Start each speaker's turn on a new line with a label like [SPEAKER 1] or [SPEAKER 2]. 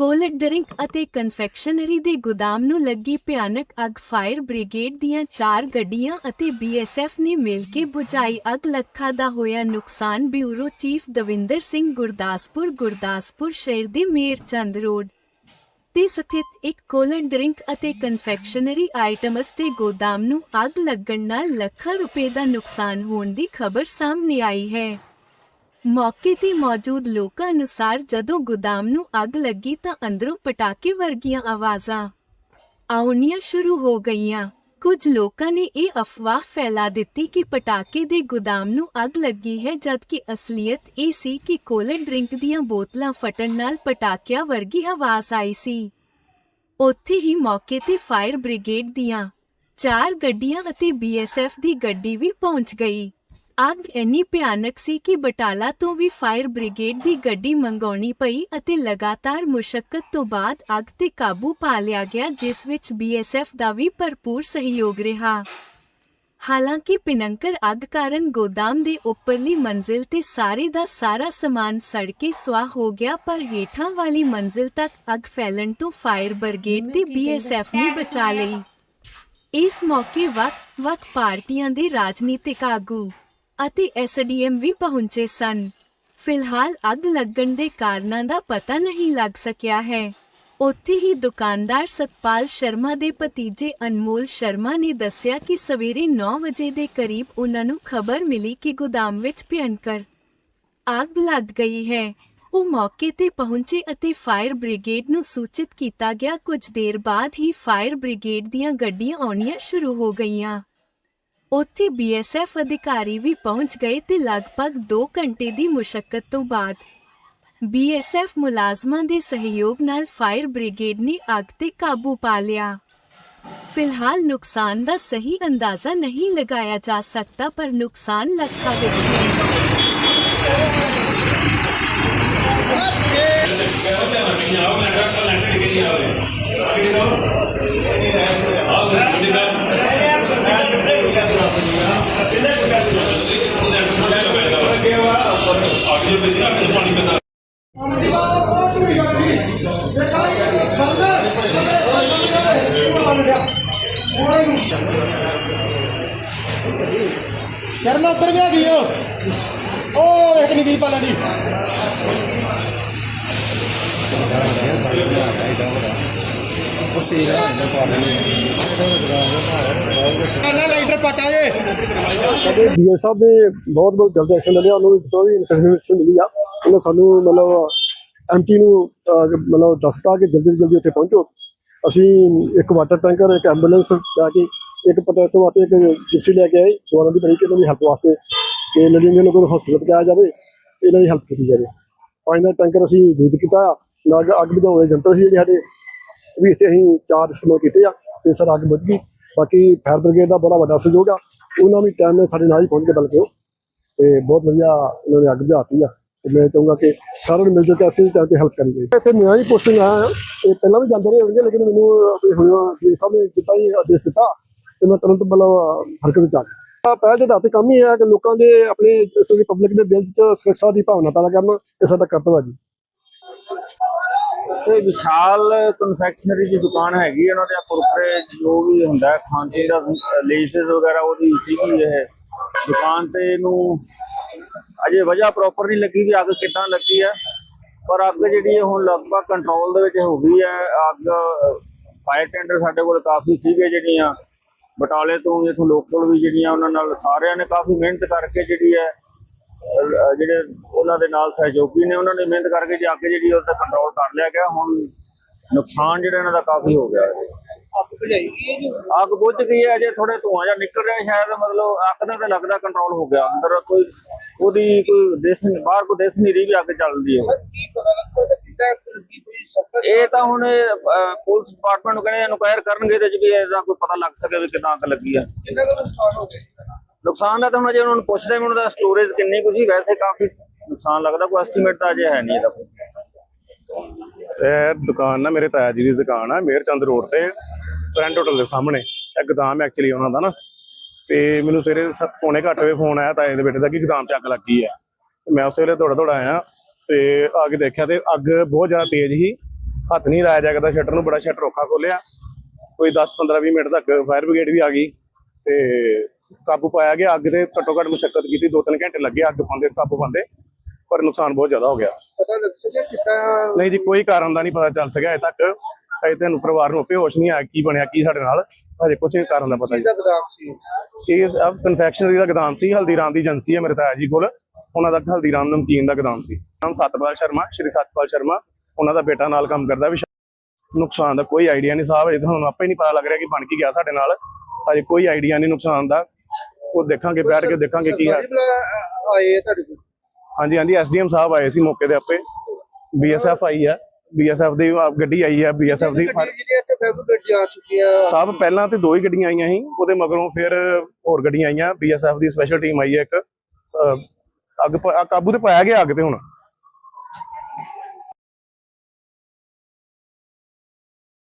[SPEAKER 1] Cold drink ਅਤੇ confectionery ਦੇ ਗੋਦਾਮ ਨੂੰ ਲੱਗੀ ਭਿਆਨਕ ਅੱਗ ਫਾਇਰ ਬ੍ਰਿਗੇਡ ਦੀਆਂ ਚਾਰ ਗੱਡੀਆਂ ਅਤੇ ਬੀਐਸਐਫ ਨੇ ਮਿਲ ਕੇ ਬੁਝਾਈ ਅੱਗ। ਲੱਖਾਂ ਦਾ ਹੋਇਆ ਨੁਕਸਾਨ ਬਿਊਰੋ ਚੀਫ ਦਵਿੰਦਰ ਸਿੰਘ ਗੁਰਦਾਸਪੁਰ ਗੁਰਦਾਸਪੁਰ ਸ਼ਹਿਰ ਦੇ ਮੇਰ ਚੰਦ ਰੋਡ ਤੇ ਸਥਿਤ ਇੱਕ ਕੋਲਡ ਡਰਿੰਕ ਅਤੇ ਕਨਫੈਕਸ਼ਨਰੀ ਆਈਟਮਸ ਦੇ ਗੋਦਾਮ ਨੂੰ ਅੱਗ ਲੱਗਣ ਨਾਲ ਲੱਖਾਂ ਰੁਪਏ ਦਾ ਨੁਕਸਾਨ ਹੋਣ ਦੀ ਖਬਰ ਸਾਹਮਣੇ ਆਈ ਹੈ। ਮੌਕੇ ਤੇ ਮੌਜੂਦ ਲੋਕਾਂ ਅਨੁਸਾਰ ਜਦੋਂ ਗੋਦਾਮ ਨੂੰ ਅੱਗ ਲੱਗੀ ਤਾਂ ਅੰਦਰੋਂ ਪਟਾਕੇ ਵਰਗੀਆਂ ਆਵਾਜ਼ਾਂ ਆਉਣੀਆਂ ਸ਼ੁਰੂ ਹੋ ਗਈਆਂ। ਕੁਝ ਲੋਕਾਂ ਨੇ ਇਹ ਅਫਵਾਹ ਫੈਲਾ ਦਿੱਤੀ ਕਿ ਪਟਾਕੇ ਦੇ ਗੋਦਾਮ ਨੂੰ ਅੱਗ ਲੱਗੀ ਹੈ, ਜਦਕਿ ਅਸਲੀਅਤ ਇਹ ਸੀ ਕਿ ਕੋਲਡ ਡਰਿੰਕ ਦੀਆਂ ਬੋਤਲਾਂ ਫਟਣ ਨਾਲ ਪਟਾਕਿਆਂ ਵਰਗੀ ਆਵਾਜ਼ ਆਈ ਸੀ। ਉੱਥੇ ਹੀ ਮੌਕੇ ਤੇ ਫਾਇਰ ਬ੍ਰਿਗੇਡ ਦੀਆਂ ਚਾਰ ਗੱਡੀਆਂ ਅਤੇ ਬੀਐਸਐਫ ਦੀ ਗੱਡੀ ਵੀ ਪਹੁੰਚ ਗਈ। ਅੱਗ ਇੰਨੀ ਭਿਆਨਕ ਸੀ ਕਿ ਬਟਾਲਾ ਤੋਂ ਵੀ ਫਾਇਰ ਬ੍ਰਿਗੇਡ ਦੀ ਗੱਡੀ ਮੰਗਾਉਣੀ ਪਈ ਅਤੇ ਲਗਾਤਾਰ ਮੁਸ਼ਕਲ ਤੋਂ ਬਾਅਦ ਅੱਗ ਤੇ ਕਾਬੂ ਪਾ ਲਿਆ ਗਿਆ, ਜਿਸ ਵਿੱਚ ਬੀਐਸਐਫ ਦਾ ਵੀ ਭਰਪੂਰ ਸਹਿਯੋਗ ਰਿਹਾ। ਹਾਲਾਂਕਿ ਪਿਨੰਕਰ ਅੱਗ ਕਾਰਨ ਗੋਦਾਮ ਦੇ ਉੱਪਰਲੀ ਮੰਜ਼ਿਲ ਤੇ ਸਾਰੇ ਦਾ ਸਾਰਾ ਸਮਾਨ ਸੜ ਕੇ ਸੁਆਹ ਹੋ ਗਿਆ, ਪਰ ਹੇਠਾਂ ਵਾਲੀ ਮੰਜ਼ਿਲ ਤੱਕ ਅੱਗ ਫੈਲਣ ਤੋਂ ਫਾਇਰ ਬ੍ਰਿਗੇਡ ਤੇ ਬੀਐਸਐਫ ਨੇ ਬਚਾ ਲਈ। ਇਸ ਮੌਕੇ ਵੱਖ-ਵੱਖ ਪਾਰਟੀਆਂ ਦੇ ਰਾਜਨੀਤਿਕ ਆਗੂ ਅਤੇ ਐਸਡੀਐਮ ਵੀ ਪਹੁੰਚੇ ਸਨ। ਫਿਲਹਾਲ ਅੱਗ ਲੱਗਣ ਦੇ ਕਾਰਨਾਂ ਦਾ ਪਤਾ ਨਹੀਂ ਲੱਗ ਸਕਿਆ ਹੈ। ਉੱਥੇ ਹੀ ਦੁਕਾਨਦਾਰ ਸਤਪਾਲ ਸ਼ਰਮਾ ਦੇ ਭਤੀਜੇ ਅਨਮੋਲ ਸ਼ਰਮਾ ਨੇ ਦੱਸਿਆ ਕਿ ਸਵੇਰੇ 9 ਵਜੇ ਦੇ ਕਰੀਬ ਉਹਨਾਂ ਨੂੰ ਖਬਰ ਮਿਲੀ ਕਿ ਗੋਦਾਮ ਵਿੱਚ ਭਿਅੰਕਰ ਅੱਗ ਲੱਗ ਗਈ ਹੈ। ਉਹ ਮੌਕੇ ਤੇ ਪਹੁੰਚੇ ਅਤੇ ਫਾਇਰ ਬ੍ਰਿਗੇਡ ਨੂੰ ਸੂਚਿਤ ਕੀਤਾ ਗਿਆ। ਕੁਝ ਦੇਰ ਬਾਅਦ ਹੀ ਫਾਇਰ ਬ੍ਰਿਗੇਡ ਦੀਆਂ ਗੱਡੀਆਂ ਆਉਣੀਆਂ ਸ਼ੁਰੂ ਹੋ ਗਈਆਂ। ਉੱਥੇ ਬੀਐਸਐਫ ਅਧਿਕਾਰੀ ਵੀ ਪਹੁੰਚ ਗਏ ਤੇ ਲਗਭਗ 2 ਘੰਟੇ ਦੀ ਮੁਸ਼ਕਲ ਤੋਂ ਬਾਅਦ ਬੀਐਸਐਫ ਮੁਲਾਜ਼ਮਾਂ ਦੇ ਸਹਿਯੋਗ ਨਾਲ ਫਾਇਰ ਬ੍ਰਿਗੇਡ ਨੇ ਅੱਗ ਤੇ ਕਾਬੂ ਪਾ ਲਿਆ। ਫਿਲਹਾਲ ਨੁਕਸਾਨ ਦਾ ਸਹੀ ਅੰਦਾਜ਼ਾ ਨਹੀਂ ਲਗਾਇਆ ਜਾ ਸਕਦਾ, ਪਰ ਨੁਕਸਾਨ ਲੱਖਾਂ ਵਿੱਚ ਹੈ।
[SPEAKER 2] ਕਰਨ ਉੱਤਰ ਗਿਆ ਗਈ ਉਹ। ਉਹ ਵੇਖ ਨਹੀਂ ਗਈ ਪਾਲਾ ਦੀ। ਨਾ ਲਾਈਟਰ ਪਟਾ ਜੇ।
[SPEAKER 3] ਡੀਏ ਸਾਹਿਬ ਨੇ ਬਹੁਤ ਬਹੁਤ ਜਲਦੀ ਐਕਸ਼ਨ ਲਿਆ। ਉਹਨਾਂ ਨੂੰ ਜਿੱਦੋਂ ਵੀ ਇਨਫੋਰਮੇਸ਼ਨ ਮਿਲੀ ਆ। ਉਹਨੇ ਸਾਨੂੰ ਮਤਲਬ ਐਮਟੀ ਨੂੰ ਅਹ, ਮਤਲਬ ਦੱਸਤਾ ਕਿ ਜਲਦੀ ਤੋਂ ਜਲਦੀ ਉੱਥੇ ਪਹੁੰਚੋ। ਅਸੀਂ ਇੱਕ ਵਾਟਰ ਟੈਂਕਰ ਇੱਕ ਐਂਬੂਲੈਂਸ ਲੈ ਕੇ ਇੱਕ ਪਟੈਸੋ ਵਾਸਤੇ ਇੱਕ ਜਿਪਸੀ ਲੈ ਕੇ ਆਏ, ਜਵਾਨਾਂ ਦੀ ਬਣੀ ਕਿ ਇਹਨਾਂ ਦੀ ਹੈਲਪ ਵਾਸਤੇ ਕਿ ਲੜੀਆਂ ਦੇ ਲੋਕਾਂ ਨੂੰ ਹਸਪਤਾਲ ਪਹੁੰਚਾਇਆ ਜਾਵੇ ਇਹਨਾਂ ਦੀ ਹੈਲਪ ਕੀਤੀ ਜਾਵੇ। ਪਾਣੀ ਦਾ ਟੈਂਕਰ ਅਸੀਂ ਯੂਜ਼ ਕੀਤਾ, ਨਾਲ ਅੱਗ ਬੁਝਾਉਣ ਦੇ ਯੰਤਰ ਸੀ ਜਿਹੜੇ ਸਾਡੇ, ਵੀ ਇੱਥੇ ਅਸੀਂ ਚਾਰ ਇਸਤੇਮਾਲ ਕੀਤੇ ਆ, ਤੇ ਸਰ ਅੱਗ ਬੁਝ ਗਈ। ਬਾਕੀ ਫਾਇਰ ਬ੍ਰਿਗੇਡ ਦਾ ਬੜਾ ਵੱਡਾ ਸਹਿਯੋਗ ਆ, ਉਹਨਾਂ ਵੀ ਟਾਈਮ ਨਾਲ ਸਾਡੇ ਨਾਲ ਹੀ ਪਹੁੰਚ ਕੇ ਬਲਕਿ ਉਹ ਤੇ ਬਹੁਤ ਵਧੀਆ ਉਹਨਾਂ ਨੇ ਅੱਗ ਬੁਝਾਤੀ ਆ। ਤੇ ਮੈਂ ਚਾਹੂੰਗਾ ਕਿ ਸਾਰਿਆਂ ਨੂੰ ਮਿਲ ਜੁਲ ਕੇ ਅਸੀਂ ਟਾਈਮ ਤੇ ਹੈਲਪ ਕਰੀਏ। ਇੱਥੇ ਨਿਆਂ ਹੀ ਪੋਸਟਿੰਗ ਆ ਤੇ ਪਹਿਲਾਂ ਵੀ ਜਾਂਦੇ ਰਹੇ ਹੋਣਗੇ, ਲੇਕਿਨ ਮੈਨੂੰ ਆਪਣੇ ਹੁਣ ਜੀ ਸਾਹਿਬ ਦਿੱਤਾ ਹੀ ਆਦੇਸ਼ ਦਿੱਤਾ ਤੇ ਮੈਂ ਤੁਰੰਤ ਮਤਲਬ ਹਰਕਤ ਵਿੱਚ ਆ ਗਿਆ ਪਹਿਲ ਦੇ ਦਾਤੇ ਕੰਮ ਹੀ ਹੈ ਕਿ ਲੋਕਾਂ ਦੇ ਆਪਣੇ ਇੱਥੋਂ ਪਬਲਿਕ ਦੇ ਦਿਲ 'ਚ ਸੁਰੱਖਿਆ ਦੀ ਭਾਵਨਾ ਪੈਦਾ ਕਰਨਾ, ਇਹ ਸਾਡਾ ਕਰਤੱਵ ਹੈ ਜੀ।
[SPEAKER 4] ਤੇ ਵਿਸ਼ਾਲ ਕਨਫੈਕਸ਼ਨਰੀ ਦੀ ਦੁਕਾਨ ਹੈਗੀ ਉਹਨਾਂ ਦੇ ਕੁਰਕਰੇ ਜੋ ਵੀ ਹੁੰਦਾ ਖਾਣ ਪੀਣ ਦਾ ਲੇਸਸ ਵਗੈਰਾ, ਉਹਦੀ ਸੀਗੀ ਇਹ ਦੁਕਾਨ ਤੇ ਇਹਨੂੰ ਅਜੇ ਵਜ੍ਹਾ ਪ੍ਰੋਪਰ ਨਹੀਂ ਲੱਗੀ ਵੀ ਅੱਗ ਕਿੱਦਾਂ ਲੱਗੀ ਹੈ ਪਰ ਅੱਗ ਜਿਹੜੀ ਹੈ ਹੁਣ ਲਗਭਗ ਕੰਟਰੋਲ ਦੇ ਵਿੱਚ ਹੋ ਗਈ ਹੈ। ਅੱਗ ਫਾਇਰ ਟੈਂਡਰ ਸਾਡੇ ਕੋਲ ਕਾਫੀ ਸੀਗੇ ਜਿਹੜੀਆਂ। ਬਟਾਲੇ ਤੋਂ ਇਥੋਂ ਲੋਕਲ ਵੀ ਜਿਹੜੀਆਂ ਉਹਨਾਂ ਨਾਲ ਸਾਰਿਆਂ ਨੇ ਕਾਫੀ ਮਿਹਨਤ ਕਰਕੇ ਜਿਹੜੀ ਹੈ ਜਿਹੜੇ ਉਹਨਾਂ ਦੇ ਨਾਲ ਸਹਿਯੋਗੀ ਨੇ, ਉਹਨਾਂ ਨੇ ਮਿਹਨਤ ਕਰਕੇ ਜੀ ਅੱਗ ਜਿਹੜੀ ਉਹ ਤੇ ਕੰਟਰੋਲ ਕਰ ਲਿਆ ਗਿਆ। ਹੁਣ ਨੁਕਸਾਨ ਜਿਹੜਾ ਇਹਨਾਂ ਦਾ ਕਾਫੀ ਹੋ ਗਿਆ। ਹੈ
[SPEAKER 2] ਅੱਗ ਭਜਾਈ ਗਈ ਹੈ ਜੀ।
[SPEAKER 4] ਅੱਗ ਬੁੱਝ ਗਈ ਹੈ ਜੇ ਥੋੜੇ ਧੂਆਂ ਜਿਹਾ ਨਿਕਲ ਰਿਹਾ ਸ਼ਾਇਦ ਮਤਲਬ ਅੱਗ ਦਾ ਤਾਂ ਲੱਗਦਾ ਕੰਟਰੋਲ ਹੋ ਗਿਆ। ਅੰਦਰ ਕੋਈ ਉਹਦੀ ਕੋਈ ਦਿਸ ਨਹੀਂ ਬਾਹਰ ਕੋਈ ਦਿਸ ਨਹੀਂ ਰਹੀ ਵੀ ਅੱਗ ਚੱਲਦੀ ਹੈ।
[SPEAKER 2] ਕੀ ਪਤਾ ਲੱਗ ਸਕਦਾ ਕਿੱਦਾਂ ਅੱਗ ਲੱਗੀ ਕੋਈ ਸਭ
[SPEAKER 4] ਇਹ ਤਾਂ ਹੁਣ ਪੁਲਿਸ ਡਿਪਾਰਟਮੈਂਟ ਨੂੰ ਕਹਿੰਦੇ ਇਨਕੁਆਇਰ ਕਰਨਗੇ ਤੇ ਜੀ ਇਹਦਾ ਕੋਈ ਪਤਾ ਲੱਗ ਸਕੇ ਵੀ ਕਿੱਦਾਂ ਅੱਗ ਲੱਗੀ ਆ
[SPEAKER 2] ਕਿੰਨਾ ਕੁ ਨੁਕਸਾਨ ਹੋ ਗਿਆ
[SPEAKER 4] ਨੁਕਸਾਨ ਦਾ ਤਾਂ ਹੁਣ ਜੇ ਉਹਨਾਂ ਨੂੰ ਪੁੱਛਦੇ ਮੈਨੂੰ ਤਾਂ ਸਟੋਰੇਜ ਕਿੰਨੀ ਕੁ ਸੀ ਵੈਸੇ ਕਾਫੀ ਨੁਕਸਾਨ ਲੱਗਦਾ ਕੋਈ ਐਸਟੀਮੇਟ ਤਾਂ ਅਜੇ ਹੈ ਨਹੀਂ ਇਹਦਾ।
[SPEAKER 5] ਇਹ ਦੁਕਾਨ ਨਾ ਮੇਰੇ ਤਾਇਆ ਜੀ ਦੀ ਦੁਕਾਨ ਆ ਮੇਰ ਚੰਦ ਰੋਡ ਤੇ। ਫਰੈਂਡ ਹੋਟਲ ਦੇ ਸਾਹਮਣੇ। ਇਹ ਗੋਦਾਮ ਐਕਚੁਅਲੀ ਉਹਨਾਂ ਦਾ ਨਾ। ਤੇ ਮੈਨੂੰ ਸਵੇਰੇ ਸੱਤ ਪੌਣੇ ਘੱਟ ਵਜੇ ਫੋਨ ਆਇਆ ਤਾਏ ਦੇ ਬੇਟੇ ਦਾ ਕਿ ਗੋਦਾਮ 'ਚ ਅੱਗ ਲੱਗੀ ਤੇ ਮੈਂ ਉਸੇ ਵੇਲੇ ਦੌੜਾ ਦੌੜਾ ਆਇਆ ਤੇ ਆ ਕੇ ਦੇਖਿਆ ਤੇ ਅੱਗ ਬਹੁਤ ਜ਼ਿਆਦਾ ਤੇਜ਼ ਸੀ। ਹੱਥ ਨਹੀਂ ਲਾਇਆ ਜਾ ਸਕਦਾ ਸ਼ਟਰ ਨੂੰ ਬੜਾ ਸ਼ਟਰ ਔਖਾ ਖੋਲਿਆ ਕੋਈ 10 15 20 ਮਿੰਟ ਤੱਕ ਫਾਇਰ ਬ੍ਰਿਗੇਡ ਵੀ ਆ ਗਈ। ਤੇ ਕਾਬੂ ਪਾਇਆ ਗਿਆ ਅੱਗ ਤੇ ਘੱਟੋ ਘੱਟ ਮੁਸ਼ਕਲ ਕੀਤੀ 2-3 ਘੰਟੇ ਲੱਗੇ ਅੱਗ ਪਾਉਂਦੇ ਕਾਬੂ ਪਾਉਂਦੇ। ਪਰ ਨੁਕਸਾਨ ਬਹੁਤ ਜ਼ਿਆਦਾ ਹੋ ਗਿਆ।
[SPEAKER 2] ਪਤਾ ਲੱਗ ਸਕਿਆ ਕਿਤਾ
[SPEAKER 5] ਨਹੀਂ ਜੀ ਕੋਈ ਕਾਰਨ ਦਾ ਨਹੀਂ ਪਤਾ ਚੱਲ ਸਕਿਆ ਅਜੇ ਤੱਕ। ਅਜੇ ਤੁਹਾਨੂੰ ਪਰਿਵਾਰ ਨੂੰ ਹੋਸ਼ ਨਹੀਂ ਆ ਕੀ ਬਣਿਆ ਕੀ ਸਾਡੇ ਨਾਲ? ਹਜੇ ਕੁਝ ਕਾਰਨ ਦਾ ਪਤਾ
[SPEAKER 2] ਦਾ ਗਦਾਮ ਸੀ?
[SPEAKER 5] ਇਹ ਸਭ ਕਨਫੈਕਸ਼ਨਰੀ ਦਾ ਗਦਾਮ ਸੀ ਹਲਦੀਰਾਮ ਦੀ ਏਜੰਸੀ ਹੈ ਮੇਰੇ ਤਾਇਆ ਜੀ ਕੋਲ। ਉਹਨਾਂ ਦਾ ਹਲਦੀਰਾਮ ਨਮਕੀਨ ਦਾ ਗਦਾਮ ਸੀ। ਨਾਮ ਸਤਪਾਲ ਸ਼ਰਮਾ ਸ਼੍ਰੀ ਸਤਪਾਲ ਸ਼ਰਮਾ। ਉਹਨਾਂ ਦਾ ਬੇਟਾ ਨਾਲ ਕੰਮ ਕਰਦਾ ਵੀ ਨੁਕਸਾਨ ਦਾ ਕੋਈ ਆਈਡੀਆ ਨਹੀਂ ਸਾਹਿਬ ਅਜੇ ਤੁਹਾਨੂੰ ਆਪੇ ਨਹੀਂ ਪਤਾ ਲੱਗ ਰਿਹਾ ਕਿ ਬਣ ਕੀ ਗਿਆ ਸਾਡੇ ਨਾਲ। ਹਜੇ ਕੋਈ ਆਈਡੀਆ ਨਹੀਂ ਨੁਕਸਾਨ ਦਾ। ਉਹ ਦੇਖਾਂਗੇ ਬੈਠ ਕੇ ਦੇਖਾਂਗੇ ਕੀ ਹੈ।
[SPEAKER 2] ਆਏ ਆ ਤੁਹਾਡੇ ਕੋਲ?
[SPEAKER 5] ਹਾਂਜੀ ਹਾਂਜੀ ਐਸਡੀਐਮ ਸਾਹਿਬ ਆਏ ਸੀ ਮੌਕੇ ਤੇ ਆਪੇ। ਬੀਐਸਐਫ ਆਈ ਹੈ ਬੀਐਸਐਫ ਦੀ ਗੱਡੀ ਆਈ ਹੈ ਬੀਐਸਐਫ ਦੀ।
[SPEAKER 2] ਜਿਹੜੀਆਂ ਇੱਥੇ ਫੈਬਰਿਕੇਟ ਜਾ ਚੁੱਕੀਆਂ?
[SPEAKER 5] ਸਾਹਿਬ ਪਹਿਲਾਂ ਤੇ ਦੋ ਹੀ ਗੱਡੀਆਂ ਆਈਆਂ ਸੀ ਉਹਦੇ ਮਗਰੋਂ ਫਿਰ ਹੋਰ ਗੱਡੀਆਂ ਆਈਆਂ ਬੀਐਸਐਫ ਦੀ ਸਪੈਸ਼ਲ ਟੀਮ ਆਈ ਹੈ ਇੱਕ। ਅੱਗ ਆ ਕਾਬੂ ਤੇ ਪਾਇਆ ਗਿਆ ਅੱਗ ਤੇ ਹੁਣ।